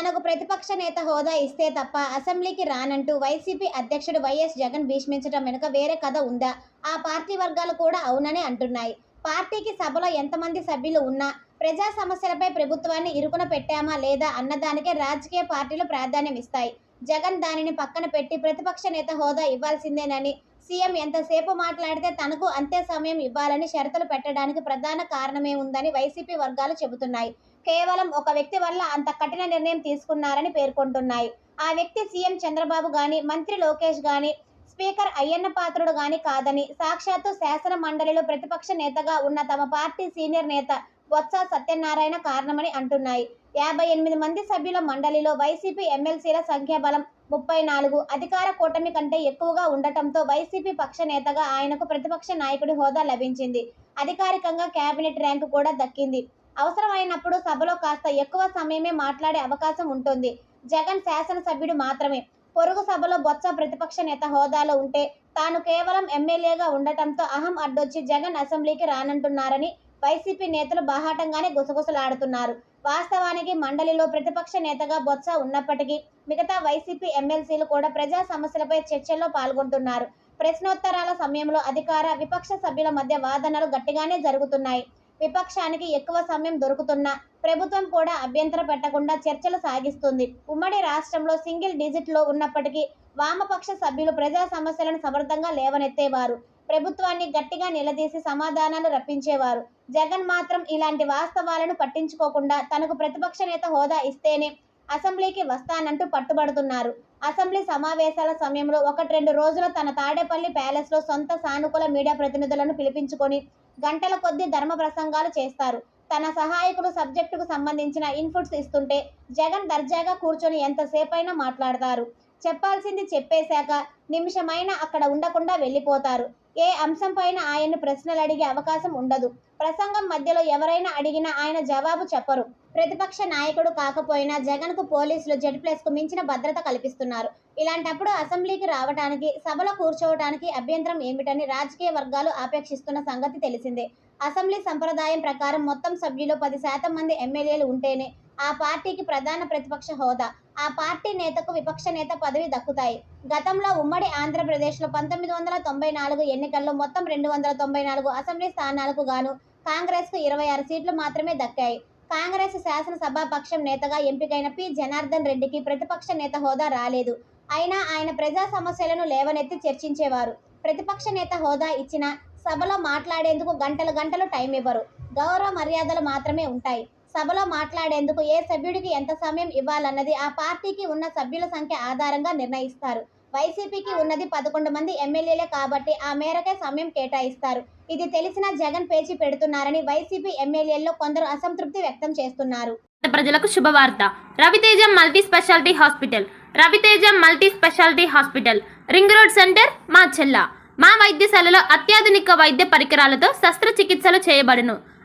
తనకు ప్రతిపక్ష నేత హోదా ఇస్తే తప్ప అసెంబ్లీకి రానంటూ వైసీపీ అధ్యక్షుడు వైఎస్ జగన్ భీష్మించడం వెనుక వేరే కథ ఉందా? ఆ పార్టీ వర్గాలు కూడా అవుననే అంటున్నాయి. పార్టీకి సభలో ఎంతమంది సభ్యులు ఉన్నా ప్రజా సమస్యలపై ప్రభుత్వాన్ని ఇరుకున పెట్టామా లేదా అన్నదానికే రాజకీయ పార్టీలు ప్రాధాన్యం ఇస్తాయి. జగన్ దానిని పక్కన పెట్టి ప్రతిపక్ష నేత హోదా ఇవ్వాల్సిందేనని సీఎం ఎంతసేపు మాట్లాడితే తనకు అంతే సమయం ఇవ్వాలని షరతులు పెట్టడానికి ప్రధాన కారణమే ఉందని వైసీపీ వర్గాలు చెబుతున్నాయి. కేవలం ఒక వ్యక్తి వల్ల అంత కఠిన నిర్ణయం తీసుకున్నారని పేర్కొంటున్నాయి. ఆ వ్యక్తి సీఎం చంద్రబాబు గాని మంత్రి లోకేష్ గాని స్పీకర్ అయ్యన్న పాత్రుడు గాని కాదని సాక్షాత్తు శాసన మండలిలో ప్రతిపక్ష నేతగా ఉన్న తమ పార్టీ సీనియర్ నేత బొత్స సత్యనారాయణ కారణమని అంటున్నాయి. యాభై ఎనిమిది మంది సభ్యుల మండలిలో వైసీపీ ఎమ్మెల్సీల సంఖ్యాబలం ముప్పై నాలుగు. అధికార కూటమి కంటే ఎక్కువగా ఉండటంతో వైసీపీ పక్ష నేతగా ఆయనకు ప్రతిపక్ష నాయకుడి హోదా లభించింది. అధికారికంగా కేబినెట్ ర్యాంకు కూడా దక్కింది. అవసరమైనప్పుడు సభలో కాస్త ఎక్కువ సమయమే మాట్లాడే అవకాశం ఉంటుంది. జగన్ శాసనసభ్యుడు మాత్రమే. పొరుగు సభలో బొత్స ప్రతిపక్ష నేత హోదాలో ఉంటే తాను కేవలం ఎమ్మెల్యేగా ఉండటంతో అహం అడ్డొచ్చి జగన్ అసెంబ్లీకి రానంటున్నారని వైసీపీ నేతలు బాహాటంగానే గుసగుసలాడుతున్నారు. వాస్తవానికి మండలిలో ప్రతిపక్ష నేతగా బొత్స ఉన్నప్పటికీ మిగతా వైసీపీ ఎమ్మెల్సీలు కూడా ప్రజా సమస్యలపై చర్చల్లో పాల్గొంటున్నారు. ప్రశ్నోత్తరాల సమయంలో అధికార విపక్ష సభ్యుల మధ్య వాదనలు గట్టిగానే జరుగుతున్నాయి. విపక్షానికి ఎక్కువ సమయం దొరుకుతున్నా ప్రభుత్వం కూడా అభ్యంతర పెట్టకుండా చర్చలు సాగిస్తుంది. ఉమ్మడి రాష్ట్రంలో సింగిల్ డిజిట్లో ఉన్నప్పటికీ వామపక్ష సభ్యులు ప్రజా సమస్యలను సమర్థంగా లేవనెత్తేవారు. ప్రభుత్వాన్ని గట్టిగా నిలదీసి సమాధానాలు రప్పించేవారు. జగన్ మాత్రం ఇలాంటి వాస్తవాలను పట్టించుకోకుండా తనకు ప్రతిపక్ష నేత హోదా ఇస్తేనే అసెంబ్లీకి వస్తానంటూ పట్టుబడుతున్నారు. అసెంబ్లీ సమావేశాల సమయంలో ఒకటి రెండు రోజులు తన తాడేపల్లి ప్యాలెస్లో సొంత సానుకూల మీడియా ప్రతినిధులను పిలిపించుకొని గంటల కొద్దీ ధర్మ ప్రసంగాలు చేస్తారు. తన సహాయకులు సబ్జెక్టుకు సంబంధించిన ఇన్పుట్స్ ఇస్తుంటే జగన్ దర్జాగా కూర్చొని ఎంతసేపైనా మాట్లాడతారు. చెప్పాల్సింది చెప్పేశాక నిమిషమైనా అక్కడ ఉండకుండా వెళ్ళిపోతారు. ఏ అంశం పైన ఆయన్ను ప్రశ్నలు అడిగే అవకాశం ఉండదు. ప్రసంగం మధ్యలో ఎవరైనా అడిగినా ఆయన జవాబు చెప్పరు. ప్రతిపక్ష నాయకుడు కాకపోయినా జగన్కు పోలీసులు జెడ్ ప్లస్కు మించిన భద్రత కల్పిస్తున్నారు. ఇలాంటప్పుడు అసెంబ్లీకి రావడానికి సభలో కూర్చోవడానికి అభ్యంతరం ఏమిటని రాజకీయ వర్గాలు ఆపేక్షిస్తున్న సంగతి తెలిసిందే. అసెంబ్లీ సంప్రదాయం ప్రకారం మొత్తం సభ్యులు పది శాతం మంది ఎమ్మెల్యేలు ఉంటేనే ఆ పార్టీకి ప్రధాన ప్రతిపక్ష హోదా. ఆ పార్టీ నేతకు విపక్ష నేత పదవి దక్కుతాయి. గతంలో ఉమ్మడి ఆంధ్రప్రదేశ్లో పంతొమ్మిది వందల తొంభై నాలుగు ఎన్నికల్లో మొత్తం రెండు వందల తొంభై నాలుగు అసెంబ్లీ స్థానాలకు గాను కాంగ్రెస్కు ఇరవై ఆరు సీట్లు మాత్రమే దక్కాయి. కాంగ్రెస్ శాసనసభాపక్షం నేతగా ఎంపికైన పి. జనార్దన్ రెడ్డికి ప్రతిపక్ష నేత హోదా రాలేదు. అయినా ఆయన ప్రజా సమస్యలను లేవనెత్తి చర్చించేవారు. ప్రతిపక్ష నేత హోదా ఇచ్చిన సభలో మాట్లాడేందుకు గంటలు గంటలు టైం ఇవ్వరు. గౌరవ మర్యాదలు మాత్రమే ఉంటాయి. సభలో మాట్లాడేందుకు ఏ సభ్యుడికి ఎంత సమయం ఇవ్వాలన్నది ఆ పార్టీకి ఉన్న సభ్యుల సంఖ్య ఆధారంగా నిర్ణయిస్తారు. వైసీపీకి ఉన్నది పదకొండు మంది ఎమ్మెల్యేలే కాబట్టి ఆ మేరకే సమయం కేటాయిస్తారు. ఇది తెలిసిన జగన్ పేచి పెడుతున్నారని వైసీపీ ఎమ్మెల్యేల్లో కొందరు అసంతృప్తి వ్యక్తం చేస్తున్నారు. ప్రజలకు శుభవార్త. Raviteja multi speciality hospital. Raviteja multi speciality hospital. Ring road centre మా చెల్ల. మా వైద్యశాలలో అత్యాధునిక వైద్య పరికరాలతో శస్త్రచికిత్సలు చేయబడును.